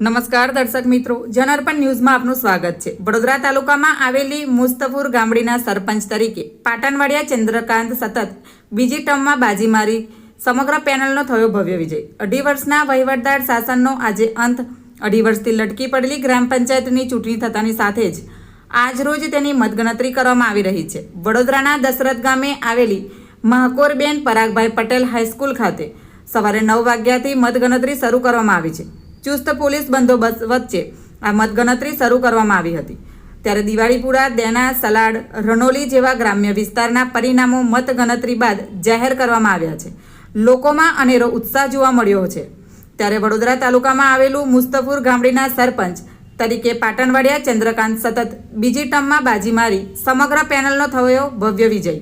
નમસ્કાર દર્શક મિત્રો જનઅર્પણ ન્યૂઝમાં આપનું સ્વાગત છે. વડોદરા તાલુકામાં આવેલી મુસ્તફુર ગામડીના સરપંચ તરીકે પાટણવાડિયા ચંદ્રકાંત સતત બીજી ટર્મમાં બાજી મારી સમગ્ર પેનલનો થયો ભવ્ય વિજય. અઢી વર્ષના વહીવટદાર શાસનનો આજે અંત. અઢી વર્ષથી લટકી પડેલી ગ્રામ પંચાયતની ચૂંટણી થતાની સાથે જ આજરોજ તેની મતગણતરી કરવામાં આવી રહી છે. વડોદરાના દશરથ ગામે આવેલી મહાકોરબેન પરાગભાઈ પટેલ હાઈસ્કૂલ ખાતે સવારે નવ વાગ્યાથી મતગણતરી શરૂ કરવામાં આવી છે. ચુસ્ત પોલીસ બંદોબસ્ત વચ્ચે આ મતગણતરી શરૂ કરવામાં આવી હતી. ત્યારે દિવાળીપુરા, દેના, સલાડ, રણોલી જેવા ગ્રામ્ય વિસ્તારના પરિણામો મતગણતરી બાદ જાહેર કરવામાં આવ્યા છે. લોકોમાં અનેરો ઉત્સાહ જોવા મળ્યો છે. ત્યારે વડોદરા તાલુકામાં આવેલું મુસ્તફુર ગામડીના સરપંચ તરીકે પાટણવાડિયા ચંદ્રકાંત સતત બીજી ટર્મમાં બાજી મારી સમગ્ર પેનલનો થયો ભવ્ય વિજય.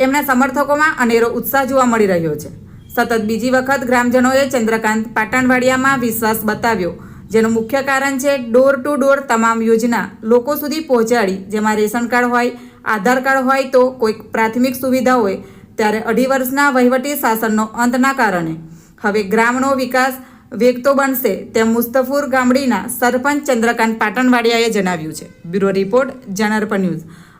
એમના સમર્થકોમાં અનેરો ઉત્સાહ જોવા મળી રહ્યો છે. સતત બીજી વખત ગ્રામજનોએ ચંદ્રકાંત પાટણવાડિયામાં વિશ્વાસ બતાવ્યો, જેનું મુખ્ય કારણ છે ડોર ટુ ડોર તમામ યોજના. લોકો સુધી પહોંચાડી, જેમાં રેશન કાર્ડ હોય, આધાર કાર્ડ હોય તો કોઈક પ્રાથમિક સુવિધા હોય, ત્યારે અઢી વર્ષના વહીવટી શાસનનો અંતના કારણે. હવે ગ્રામનો વિકાસ વેગતો બનશે, તેમ મુસ્તફુર ગામડીના સરપંચ ચંદ્રકાંત પાટણવાડિયાએ જણાવ્યું છે. બ્યુરો રિપોર્ટ જનરપર ન્યૂઝ.